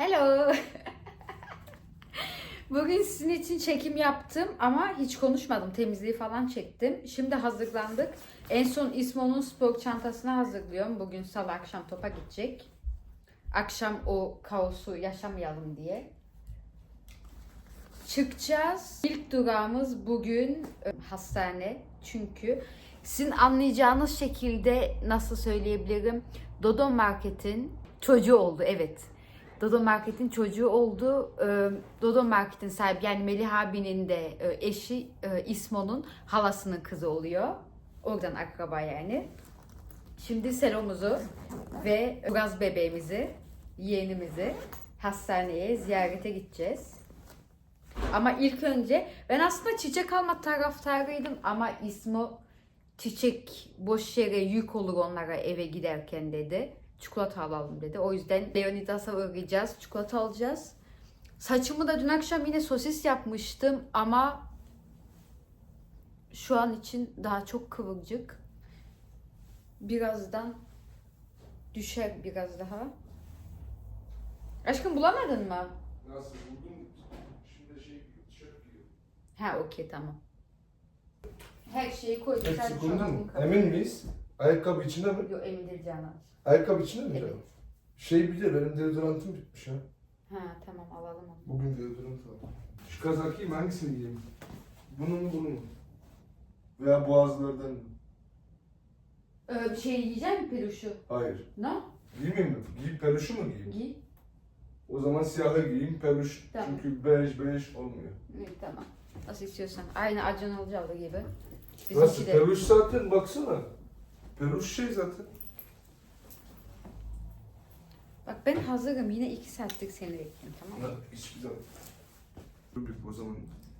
Hello. Bugün sizin için çekim yaptım ama hiç konuşmadım. Temizliği falan çektim. Şimdi hazırlandık. En son İsmo'nun spor çantasını hazırlıyorum. Bugün salı akşam topa gidecek. Akşam o kaosu yaşamayalım diye. Çıkacağız. İlk durağımız bugün e, hastane. Çünkü sizin anlayacağınız şekilde nasıl söyleyebilirim? Dodo Market'in çocuğu oldu. Evet. Dodo Market'in çocuğu oldu. Ee, Dodo Market'in sahibi yani Melih abinin de e, eşi e, İsmo'nun halasının kızı oluyor. Oradan akraba yani. Şimdi Selo'muzu ve Uraz bebeğimizi, yeğenimizi hastaneye ziyarete gideceğiz. Ama ilk önce ben aslında çiçek alma taraftarıydım ama İsmo çiçek boş yere yük olur onlara eve giderken dedi. Çikolata alalım dedi. O yüzden Leonidas'a uğrayacağız. Çikolata alacağız. Saçımı da dün akşam yine sosis yapmıştım ama şu an için daha çok kıvırcık. Birazdan düşer biraz daha. Aşkım bulamadın mı? Nasıl buldum? Şimdi şey tişört giyiyor. Ha okey tamam. Her şeyi koyduk. Hepsi koydun mu? Emin miyiz? Ayakkabı içinde mi? Yok emin değil Canan. Ayakkabı içinde mi canım? Şey bir de benim deodorantım bitmiş ha. Ha tamam alalım onu. Bugün deodorant aldım. Şu kazakıyım hangisini giyeyim? Bunu mu bunu mu? Veya boğazlardan mı? Ee, bir şey yiyecek mi peluşu? Hayır. Ne? Giymeyeyim mi? Giy, peluşu mu giyeyim? Giy. O zaman siyahı giyeyim, peluş. Tamam. Çünkü bej bej olmuyor. İyi tamam. Nasıl istiyorsan. Aynı Acun Ilıcalı gibi. Nasıl? Bizimki de. Peluş zaten baksana. Peluş şey zaten. Bak ben hazırım. Yine iki saatlik seni bekliyorum tamam mı? Ha, hiçbir zaman. Dur bir o zaman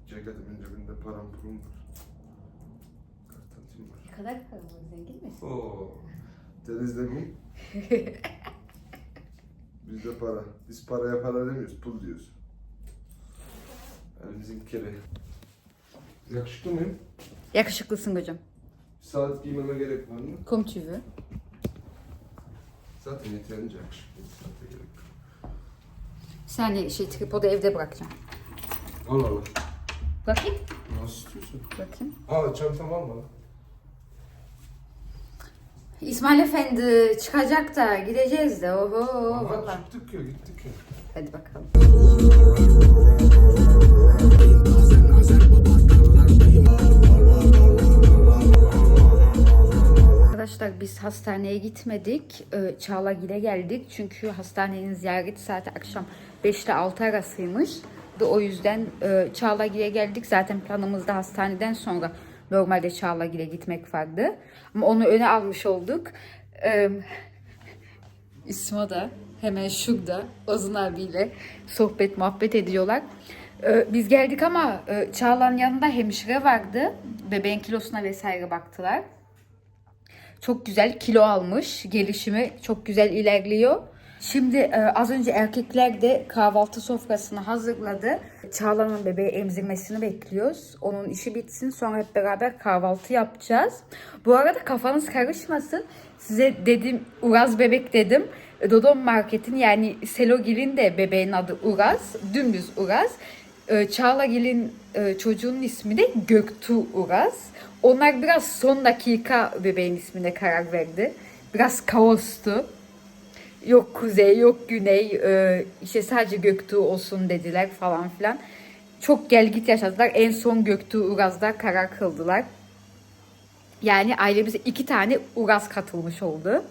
ceketimin cebinde param pulum var. Kartantım var. Ne kadar param var zengin misin? Oo. Denizde mi? Bizde para. Biz paraya para demiyoruz, pul diyoruz. Elimizin kiri. Yakışıklı mıyım? Yakışıklısın kocam. Saat giymeme gerek var mı? Comme tu veux. Zaten yeterince yakışıklı. Saate gerek yok. Sen şey tripodu evde bırakacağım. Al al. Bakayım. Nasıl istiyorsun? Bakayım. Aa çantam var mı? İsmail Efendi çıkacak da gideceğiz de. Oho. Ama Baba. çıktık ya gittik ya. Hadi bakalım. Arkadaşlar biz hastaneye gitmedik. Ee, Çağlagil'e geldik. Çünkü hastanenin ziyareti saati akşam 5 ile 6 arasıymış. Ve o yüzden e, Çağlagil'e geldik. Zaten planımızda hastaneden sonra normalde Çağlagil'e gitmek vardı. Ama onu öne almış olduk. Ee, İsmo da hemen şurada Ozun abiyle sohbet muhabbet ediyorlar. Ee, biz geldik ama e, Çağla'nın yanında hemşire vardı. Bebeğin kilosuna vesaire baktılar. Çok güzel kilo almış. Gelişimi çok güzel ilerliyor. Şimdi e, az önce erkekler de kahvaltı sofrasını hazırladı. Çağla'nın bebeği emzirmesini bekliyoruz. Onun işi bitsin sonra hep beraber kahvaltı yapacağız. Bu arada kafanız karışmasın. Size dedim Uraz bebek dedim. Dodon Market'in yani Selogil'in de bebeğin adı Uraz. Dümdüz Uraz. E, Çağlagil'in e, çocuğunun ismi de Göktuğ Uraz. Onlar biraz son dakika bebeğin ismine karar verdi. Biraz kaostu. Yok kuzey, yok güney, e, işte sadece Göktuğ olsun dediler falan filan. Çok gel git yaşadılar. En son Göktuğ Uraz'da karar kıldılar. Yani ailemize iki tane Uraz katılmış oldu.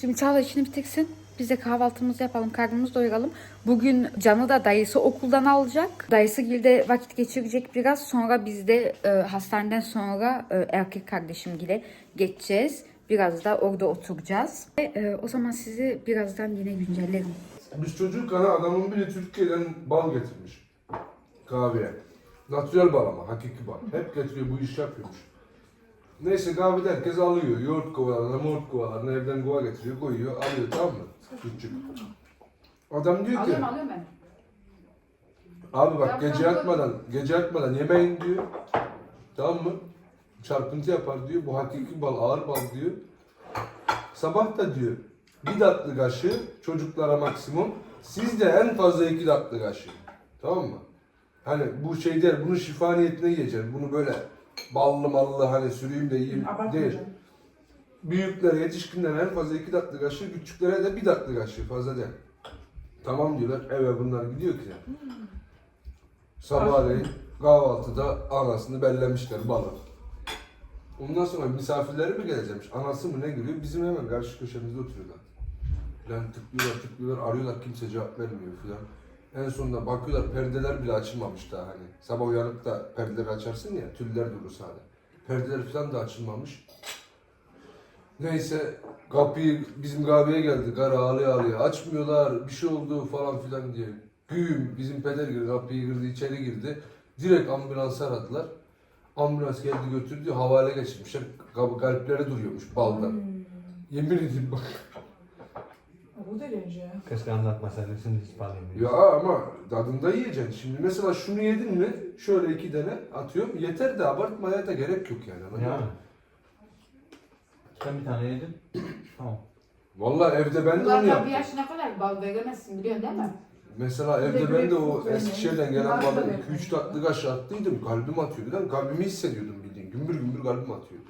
Şimdi Çağla işini bitirsin. Biz de kahvaltımızı yapalım, karnımızı doyuralım. Bugün Can'ı da dayısı okuldan alacak. Dayısı Gil'de vakit geçirecek biraz. Sonra biz de e, hastaneden sonra e, erkek kardeşim Gil'e geçeceğiz. Biraz da orada oturacağız. Ve, e, o zaman sizi birazdan yine güncellerim. Biz çocukken adamın biri Türkiye'den bal getirmiş. Kahveye. Natürel bal ama hakiki bal. Hep getiriyor bu iş yapıyormuş. Neyse kahvede herkes alıyor. Yoğurt kovalarına, yoğurt kovalarına evden kova getiriyor, koyuyor, alıyor tamam mı? Küçük. Adam diyor ki, alıyorum ben. abi bak gece da- yatmadan, gece yatmadan yemeyin diyor. Tamam mı? Çarpıntı yapar diyor. Bu hakiki bal, ağır bal diyor. Sabah da diyor. Bir tatlı kaşığı çocuklara maksimum. Siz de en fazla iki tatlı kaşığı. Tamam mı? Hani bu şey değil, bunu şifa niyetine yiyeceksin. Bunu böyle ballı mallı hani süreyim de yiyeyim değil. Abartmayacağım. Büyüklere, yetişkinlere en fazla iki tatlı kaşığı, küçüklere de bir tatlı kaşığı fazla değil. Tamam diyorlar, eve bunlar gidiyor ki. Sabahleyin kahvaltıda anasını bellemişler balık. Ondan sonra misafirleri mi gelecekmiş? Anası mı ne geliyor? Bizim hemen karşı köşemizde oturuyorlar. Lan tıklıyorlar tıklıyorlar arıyorlar kimse cevap vermiyor filan. En sonunda bakıyorlar perdeler bile açılmamış daha hani. Sabah uyanıp da perdeleri açarsın ya tüller durur sade. Perdeler falan da açılmamış. Neyse kapıyı bizim kahveye geldi. Kara ağlaya ağlaya açmıyorlar bir şey oldu falan filan diye. Güğüm bizim peder girdi kapıyı girdi içeri girdi. Direkt ambulans aradılar. Ambulans geldi götürdü havale geçirmişler. Kal- Kalpleri duruyormuş baldan. Yemin edeyim bak. Bu derece ya. Keşke anlatmasaydın şimdi hiç bağlayayım. Ya ama tadında yiyeceksin. Şimdi mesela şunu yedin mi şöyle iki tane atıyorum. Yeter de abartmaya da gerek yok yani. anladın Yani. Sen bir tane yedin. tamam. Vallahi evde ben de onu Ulan bir yaptım. yaşına kadar bal veremezsin biliyorsun değil mi? Mesela evde ben de o. Eskişehir'den gelen Var da balığı benim. 2-3 tatlı kaşığı attıydım. Kalbim atıyordu. Lan kalbimi hissediyordum bildiğin. Gümbür gümbür kalbim atıyordu.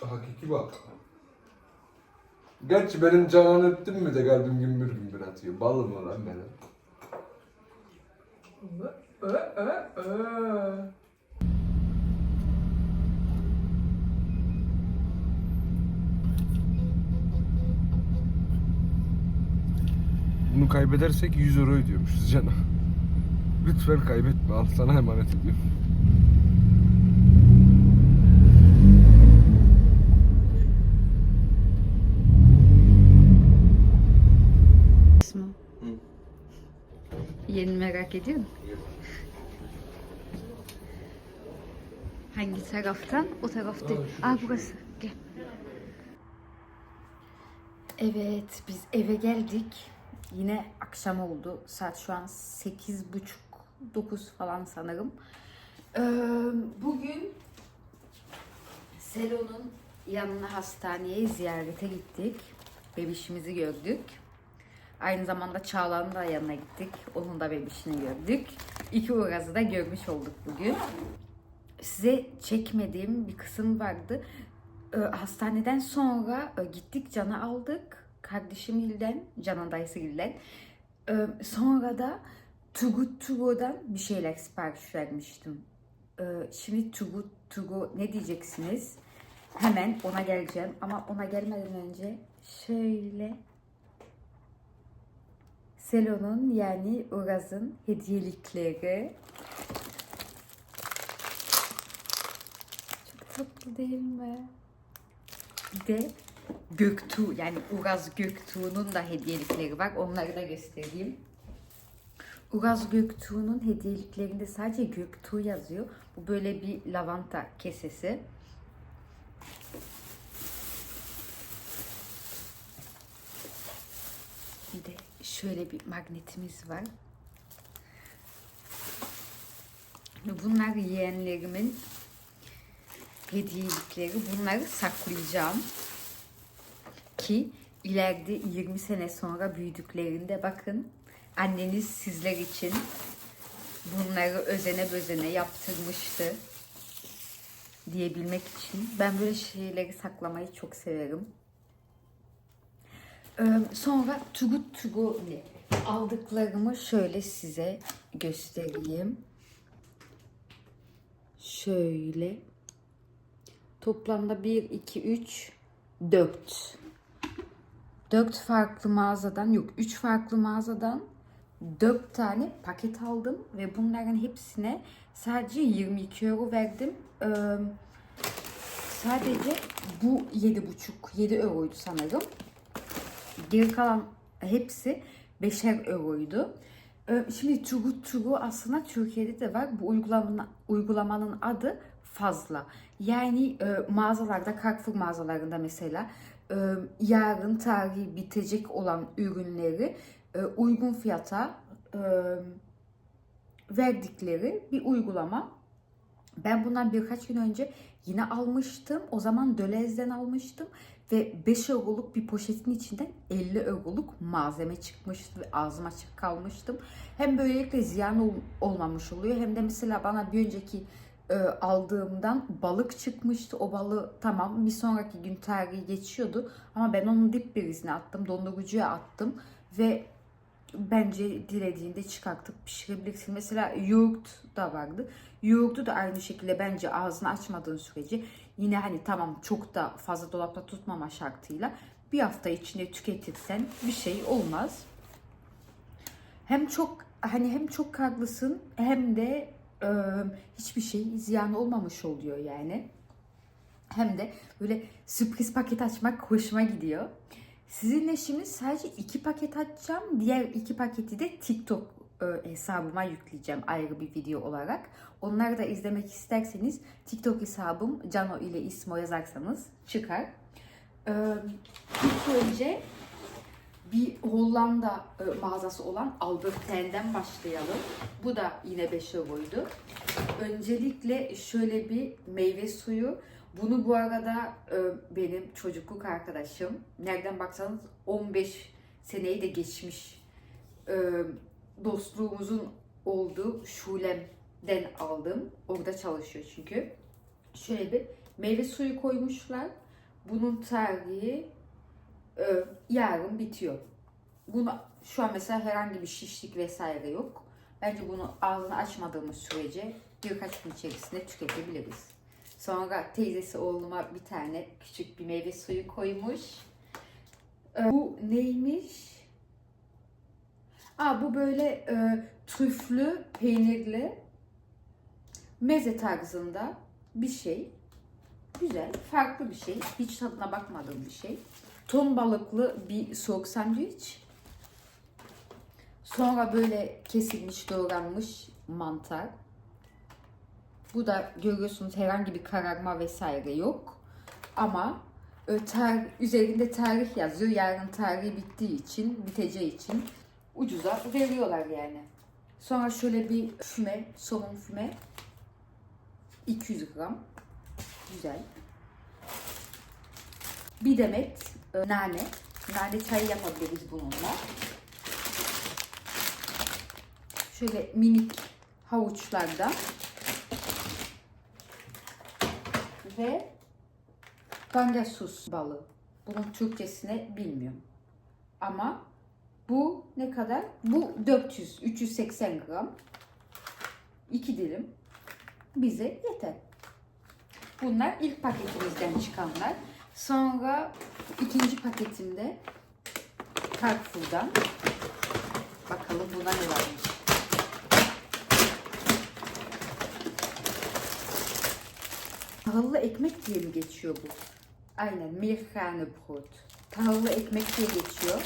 Hakiki bak. Gerçi benim canan öptüm mü de kalbim gümbür gümbür atıyor. Balım mı lan benim? Ö ö ö. Bunu kaybedersek 100 euro ödüyormuşuz cana. Lütfen kaybetme. Al sana emanet ediyorum. Yeni merak ediyor musun? Hangi taraftan? O tarafta. Aa burası. Gel. Evet biz eve geldik. Yine akşam oldu. Saat şu an sekiz buçuk, dokuz falan sanırım. Ee, bugün Selo'nun yanına hastaneye ziyarete gittik. Bebişimizi gördük. Aynı zamanda Çağla'nın da yanına gittik. Onun da bebişini gördük. İki uğrazı da görmüş olduk bugün. Size çekmediğim bir kısım vardı. Ee, hastaneden sonra e, gittik Can'ı aldık. Kardeşim Gil'den, Can'ın dayısı Gil'den. Ee, sonra da Tugut Tugo'dan bir şeyler sipariş vermiştim. Ee, şimdi Tugut Tugo ne diyeceksiniz? Hemen ona geleceğim ama ona gelmeden önce şöyle Selo'nun yani Uraz'ın hediyelikleri. Çok tatlı değil mi? Bir de Göktuğ yani Uraz Göktuğ'un da hediyelikleri var. Onları da göstereyim. Uraz Göktuğ'un hediyeliklerinde sadece Göktuğ yazıyor. Bu böyle bir lavanta kesesi. Bir de şöyle bir magnetimiz var. Bunlar yeğenlerimin hediyelikleri. Bunları saklayacağım. Ki ileride 20 sene sonra büyüdüklerinde bakın anneniz sizler için bunları özene bözene yaptırmıştı diyebilmek için. Ben böyle şeyleri saklamayı çok severim. Ee, Sonra Tugut Tugu ile aldıklarımı şöyle size göstereyim. Şöyle. Toplamda 1, 2, 3, 4. 4 farklı mağazadan yok 3 farklı mağazadan 4 tane paket aldım ve bunların hepsine sadece 22 euro verdim. Ee, sadece bu 7,5 7 euroydu sanırım. Geri kalan hepsi 5'er euroydu. Ee, Şimdi Tugu Tugu aslında Türkiye'de de var. Bu uygulamanın, uygulamanın adı Fazla. Yani e, mağazalarda, Carrefour mağazalarında mesela yarın tarihi bitecek olan ürünleri e, uygun fiyata e, verdikleri bir uygulama. Ben bundan birkaç gün önce yine almıştım. O zaman Dölez'den almıştım. Ve 5 euroluk bir poşetin içinden 50 euroluk malzeme çıkmıştı. Ve ağzım açık kalmıştım. Hem böylelikle ziyan ol- olmamış oluyor. Hem de mesela bana bir önceki e, aldığımdan balık çıkmıştı. O balığı tamam bir sonraki gün tarihi geçiyordu. Ama ben onun dip birisine attım. Dondurucuya attım. Ve bence dilediğinde çıkartıp pişirebilirsin. Mesela yoğurt da vardı. Yoğurdu da aynı şekilde bence ağzını açmadığın sürece yine hani tamam çok da fazla dolapta tutmama şartıyla bir hafta içinde tüketirsen bir şey olmaz. Hem çok hani hem çok haklısın hem de e, hiçbir şey ziyan olmamış oluyor yani. Hem de böyle sürpriz paket açmak hoşuma gidiyor. Sizinle şimdi sadece iki paket açacağım. Diğer iki paketi de TikTok hesabıma yükleyeceğim ayrı bir video olarak. Onları da izlemek isterseniz TikTok hesabım Cano ile İsmo yazarsanız çıkar. E, ilk önce bir Hollanda e, mağazası olan Albert Heijn'den başlayalım. Bu da yine 5 euroydu. Öncelikle şöyle bir meyve suyu. Bunu bu arada e, benim çocukluk arkadaşım. Nereden baksanız 15 seneyi de geçmiş e, dostluğumuzun olduğu Şulem'den aldım. Orada çalışıyor çünkü. Şöyle bir meyve suyu koymuşlar. Bunun tarihi e, yarın bitiyor. Bunu şu an mesela herhangi bir şişlik vesaire yok. Bence bunu ağzını açmadığımız sürece birkaç gün içerisinde tüketebiliriz. Sonra teyzesi oğluma bir tane küçük bir meyve suyu koymuş. E, bu neymiş? Aa, bu böyle e, trüflü, peynirli meze tarzında bir şey. Güzel, farklı bir şey. Hiç tadına bakmadığım bir şey. Ton balıklı bir soğuk sandviç. Sonra böyle kesilmiş, doğranmış mantar. Bu da görüyorsunuz herhangi bir kararma vesaire yok. Ama tar- üzerinde tarih yazıyor. Yarın tarihi bittiği için, biteceği için ucuza veriyorlar yani. Sonra şöyle bir füme, somon füme. 200 gram. Güzel. Bir demet nane. Nane çayı yapabiliriz bununla. Şöyle minik havuçlarda. Ve gangasus balığı. Bunun Türkçesine bilmiyorum. Ama bu ne kadar? Bu 400, 380 gram. 2 dilim. Bize yeter. Bunlar ilk paketimizden çıkanlar. Sonra ikinci paketimde Carrefour'dan. Bakalım buna ne varmış. Tahıllı ekmek diye mi geçiyor bu? Aynen, Mirhanebrot. Tahıllı ekmek diye geçiyor.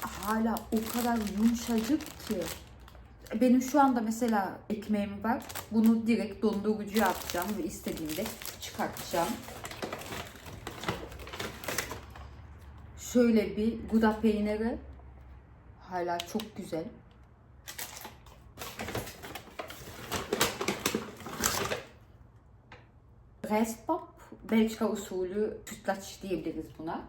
Hala o kadar yumuşacık ki. Benim şu anda mesela ekmeğim var. Bunu direkt dondurucuya atacağım ve istediğimde çıkartacağım. Şöyle bir Gouda peyniri. Hala çok güzel. Restpop, Belçika usulü sütlaç diyebiliriz buna.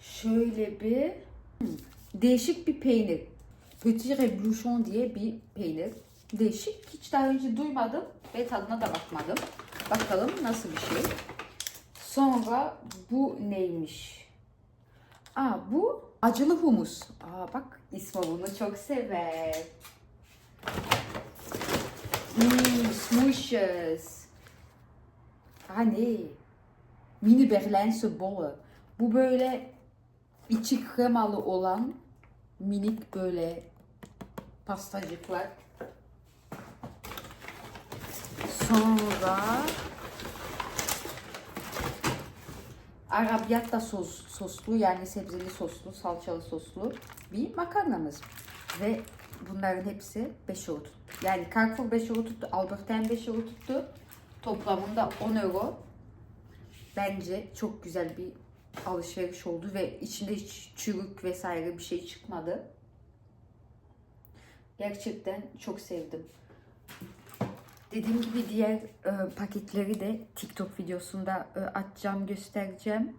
Şöyle bir hmm, değişik bir peynir. Petit Reblochon diye bir peynir. Değişik. Hiç daha önce duymadım ve tadına da bakmadım. Bakalım nasıl bir şey. Sonra bu neymiş? Aa bu acılı humus. Aa bak İsmo bunu çok sever. Hmm, smooshes. Hani mini Berlijnse bollen. Bu böyle içi kremalı olan minik böyle pastacıklar. Sonra arrabbiata sos, soslu yani sebzeli soslu, salçalı soslu bir makarnamız. Ve bunların hepsi 5 euro tuttu. Yani Carrefour 5 euro tuttu, Albert Heijn 5 euro tuttu. Toplamında 10 euro. Bence çok güzel bir alışveriş oldu ve içinde hiç çürük vesaire bir şey çıkmadı. Gerçekten çok sevdim. Dediğim gibi diğer e, paketleri de TikTok videosunda e, atacağım, göstereceğim.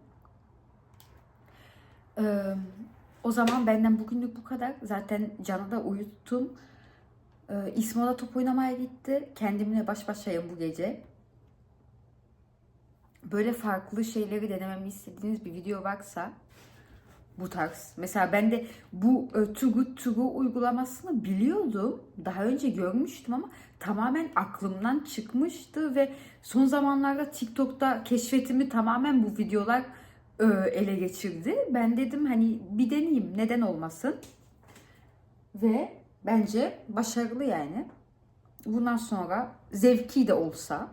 E, o zaman benden bugünlük bu kadar. Zaten Can'ı da uyuttum. E, İsmo da top oynamaya gitti. Kendimle baş başayım bu gece. Böyle farklı şeyleri denememi istediğiniz bir video varsa bu tarz. Mesela ben de bu e, Too Good To Go uygulamasını biliyordum. Daha önce görmüştüm ama tamamen aklımdan çıkmıştı ve son zamanlarda TikTok'ta keşfetimi tamamen bu videolar e, ele geçirdi. Ben dedim hani bir deneyeyim neden olmasın. Ve bence başarılı yani. Bundan sonra zevki de olsa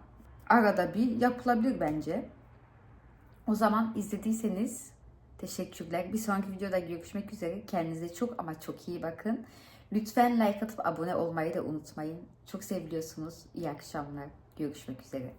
arada bir yapılabilir bence. O zaman izlediyseniz teşekkürler. Bir sonraki videoda görüşmek üzere. Kendinize çok ama çok iyi bakın. Lütfen like atıp abone olmayı da unutmayın. Çok seviliyorsunuz. İyi akşamlar. Görüşmek üzere.